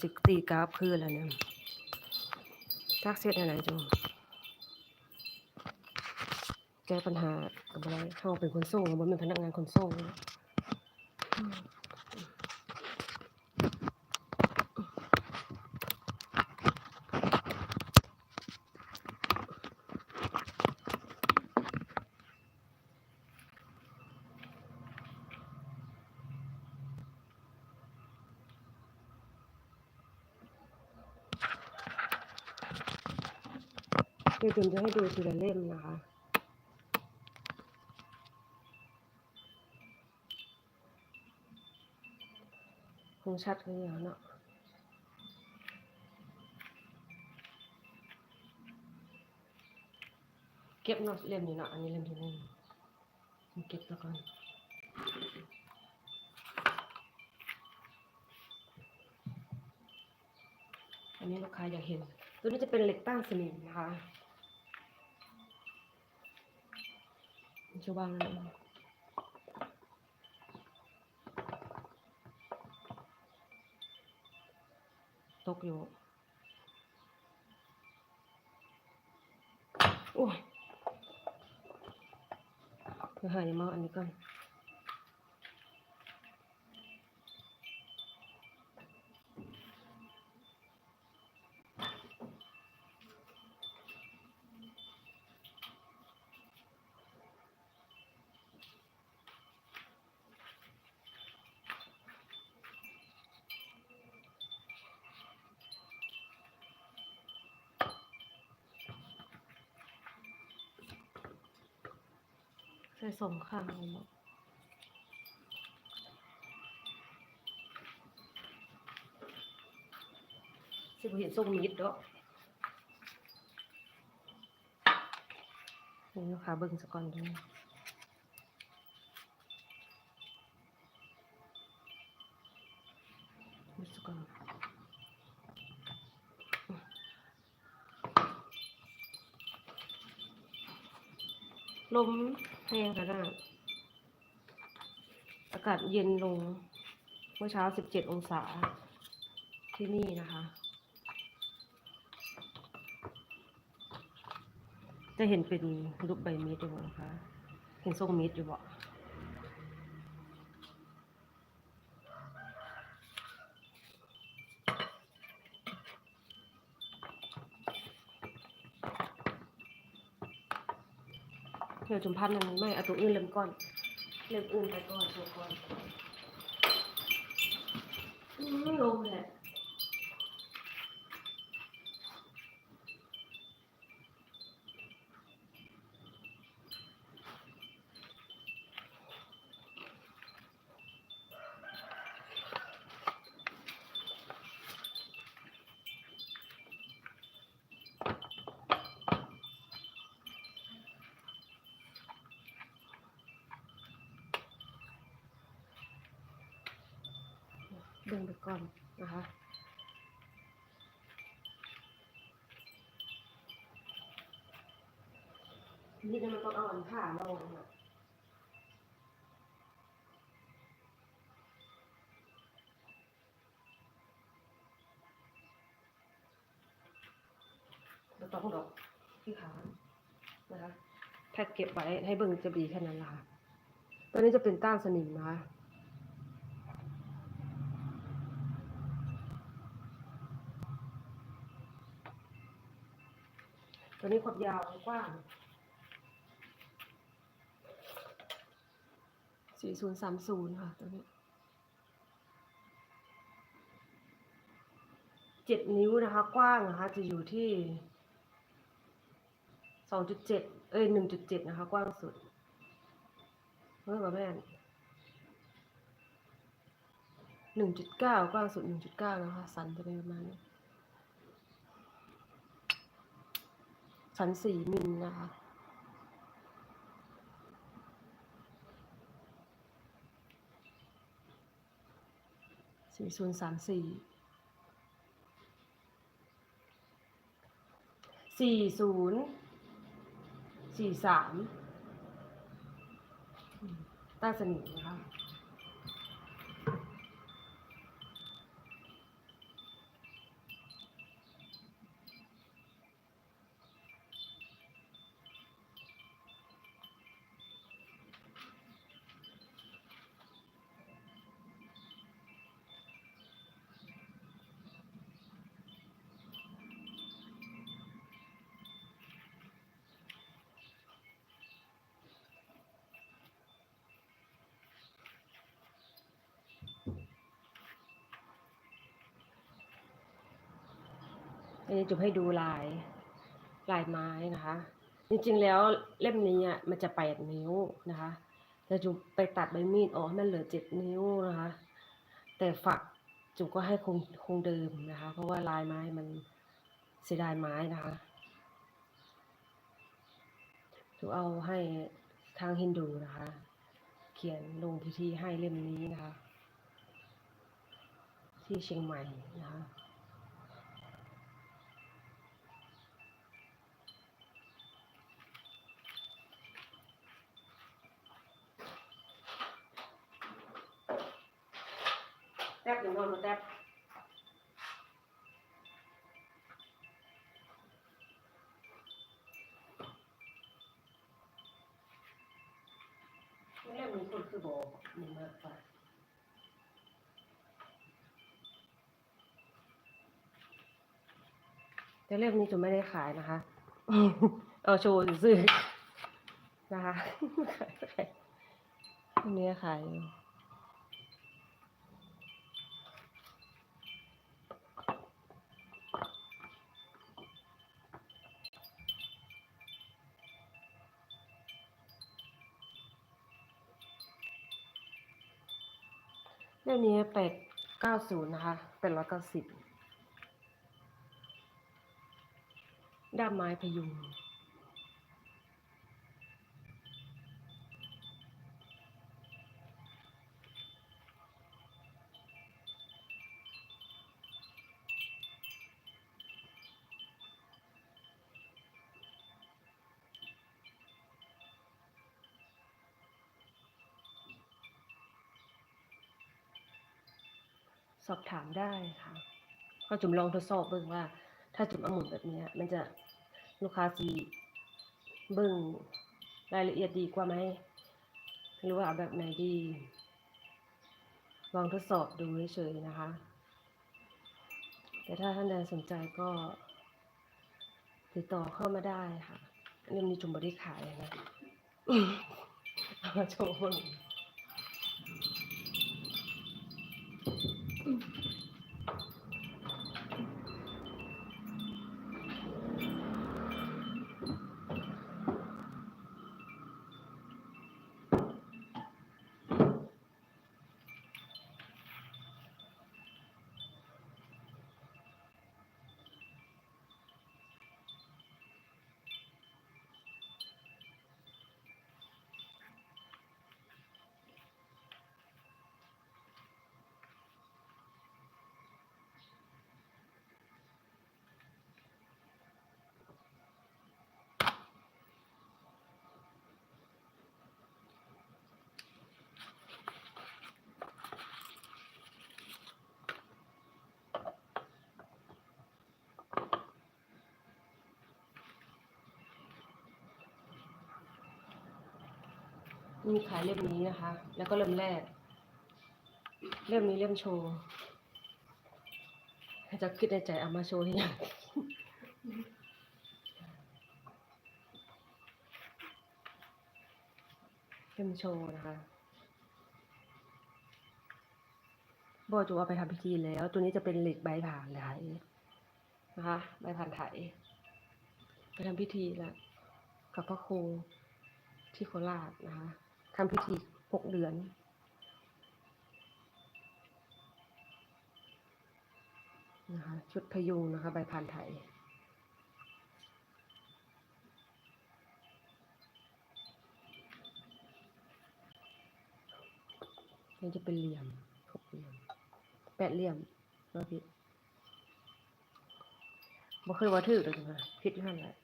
สิตีกราฟคืออะไรเนี่ยทักเซตอะไรจังแก้ปัญหากับอะไรเขาเป็นคนส่งบ่เป็นพนักงานคนส่ง อืมเดี๋ยวจุนจะให้ดูทีละเล่มนะคะคงชัดเลยเนาะเก็บเนาะเล่มนี้เนาะอันนี้เล่มที่หนึ่งเก็บแล้วก่อนอันนี้ลูกค้าอยากเห็น ตัวนี้จะเป็นเหล็กตั้งสนิมนะคะ ชูบางนั่นตกอยู่โอ้ยเดี๋ยวหายมาอันนี้ก่อน ใส่สองข้างเลยเนาสิบเห็นทรงมิดเนาะนี่ลูกค้าเบิ่งสะก่อนด้วยดูสะก่อนลม แห้งขนาดอากาศเย็นลง เมื่อเช้า17องศาที่นี่นะคะ จะเห็นเป็นรูปใบมีดอยู่นะคะ เห็นทรงมีดอยู่บ่ เดี๋ยวจุมพันนั่นไม่เอาตัวอื่นเริ่มก่อน เริ่มอื่นไปก่อนตัวก่อนอืมลงแหละ ดึงไปก่อนนะคะนี่จะมันต้องเอาอันผ่าลงนะเราต้องดอกที่ขานะคะแพ็กเก็บไว้ให้เบิ่งจะดีแค่นั้นละค่ะตัวนี้จะเป็นต้านสนิมนะคะ ตัวนี้ความยาวกว้าง 4030 ค่ะ ตัวนี้เจ็ดนิ้วนะคะ กว้างนะคะ จะอยู่ที่ 2.7 เอ้ย 1.7 นะคะ กว้างสุดเมื่อกับแม่น1.9 กว้างสุด 1.9 นะคะ สันจะเป็นประมาณนี้ สันสี่มิลนะคะ สี่ศูนย์สามสี่ สี่ศูนย์ สี่สามใต้สนิมนะคะันนี้จุ๊บให้ดูลายลายไม้นะคะ จริงๆแล้วเล่มนี้อะมันจะแปดนิ้วนะคะแต่จุ๊บไปตัดใบมีดออกมันเหลือเจ็ดนิ้วนะคะ แต่ฝักจุ๊บก็ให้คงคงเดิมนะคะ เพราะว่าลายไม้มันเสียดายไม้นะคะจุ๊บเอาให้ทางฮินดูนะคะ เขียนลงพิธีให้เล่มนี้นะคะ ที่เชียงใหม่นะคะ แทบหนึ่งนอนมาแทบเรื่องนี้คนคือบอกมึงมากไป แต่เล่มนี้จะไม่ได้ขายนะคะ เอาโชว์ซื่อๆนะคะขายขายอันนี้ขายอยู่เล่มนี้เป็ดเก้าศูนย์นะคะเป็นร้อยเก้าสิบ ด้ามไม้พยุงสอบถามได้ค่ะ ก็จุ่มลองทดสอบเบิ่งว่า ถ้าจุ่มอาหมุนแบบนี้มันจะลูกค้าสีเบิ่งรายละเอียดดีกว่าไหมหรือว่าเอาแบบไหนดี ลองทดสอบดูเฉยๆนะคะ แต่ถ้าท่านใดสนใจก็ติดต่อเข้ามาได้ค่ะเล่มนี้จุ่มบริขายนะเอามาโชว์ มีขายเล่มนี้นะคะ แล้วก็เล่มแรก เล่มนี้เล่มโชว์จะคิดในใจเอามาโชว์ที่ยังเล่มโชว์นะคะบอจูเอาไปทำพิธีแล้ว ตัวนี้จะเป็นเหล็กใบผ่านไถนะคะใบผ่านไถไปทำพิธีแล้วกับพระครูที่โคราชนะคะ ทำพิธีหกเดือน นะคะชุดพยุงนะคะ ใบพานไทยนี่จะเป็นเหลี่ยมหกเหลี่ยม แปดเหลี่ยมเนาะพี่บ่เคยว่าถือเลยนะผิดนั่นแหละ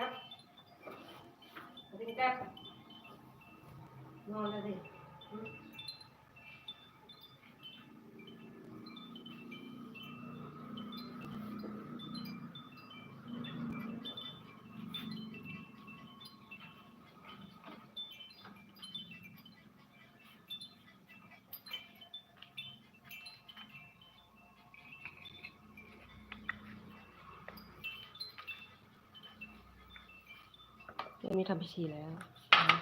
ครับสวัสดีครับนอนแล้วดิอืม เรื่องนี้ทำพิธีแล้วนะคะ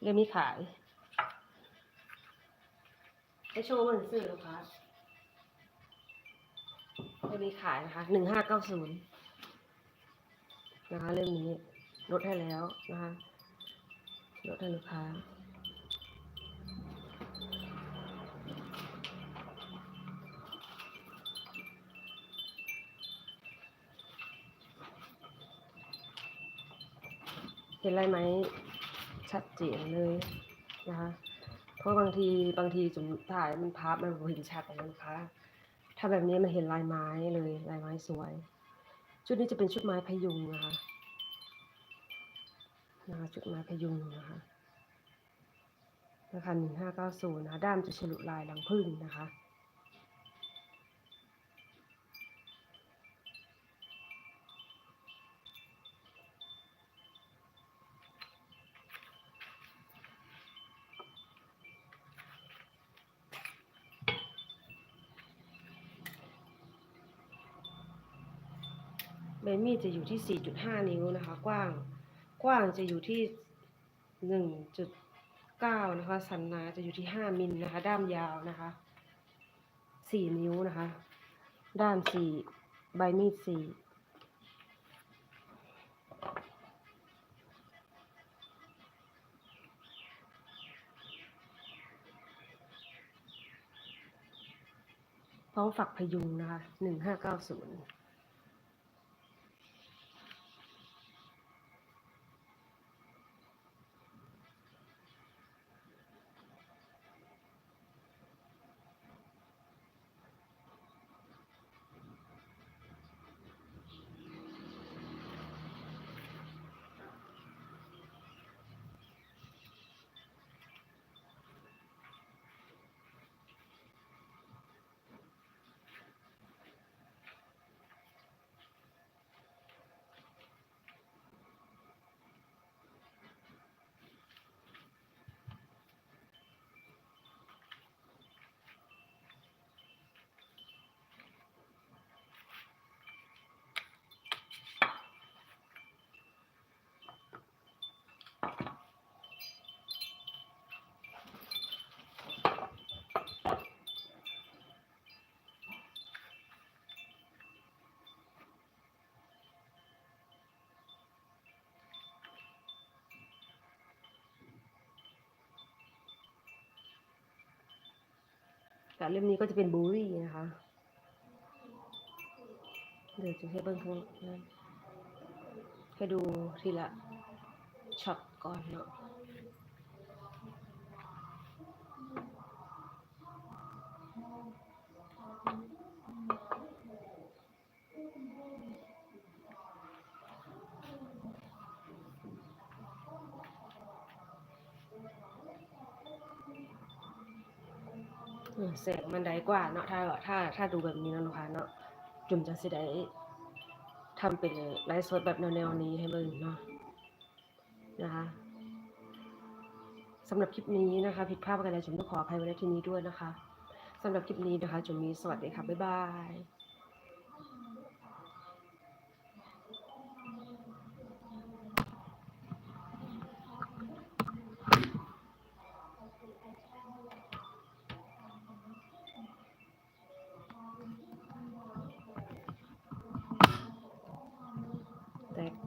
เรื่องนี้ขายให้โชว์มันซื้อลูกค้าเรื่องนี้ขายนะคะหนึ่งห้าเก้าศูนย์นะคะเรื่องนี้ลดให้แล้วนะคะลดให้ลูกค้า เห็นอะไรไหมชัดเจนเลยนะคะเพราะบางทีบางทีจุ่มถ่ายมันพับมันบ่เห็นชัดเลยนะคะ ถ้าแบบนี้มันเห็นลายไม้เลยลายไม้สวย ชุดนี้จะเป็นชุดไม้พยุงนะคะนะคะชุดไม้พยุงนะคะราคาหนึ่งห้าเก้าศูนย์นะคะด้ามจะฉลุลายหลังพึ่งนะคะ ใบมีดจะอยู่ที่ 4.5 นิ้วนะคะ กว้าง กว้างจะอยู่ที่ 1.9 นะคะ สันหนาจะอยู่ที่ 5 มิลนะคะ ด้ามยาวนะคะ 4 นิ้วนะคะ ด้าม 4 ใบมีด 4พร้อมฝักพยุงนะคะ1590แต่เล่มนี้ก็จะเป็นบูรี่นะคะ เดี๋ยวจะให้เบิ้งข้างนั้นให้ดูทีละช็อตก่อนเนาะ อืม แสงมันได้กว่าเนาะถ้าถ้าถ้าดูแบบนี้เนาะลูกค้าเนาะจุ่มจะสิได้ทำเป็นไลฟ์สดแบบแนวๆนี้ให้เบิ่งเนาะนะคะสำหรับคลิปนี้นะคะผิดพลาดประการใดจุ่มต้องขออภัยไว้ในที่นี้ด้วยนะคะสำหรับคลิปนี้นะคะจุ่มมีสวัสดีค่ะบ๊ายบาย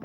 แต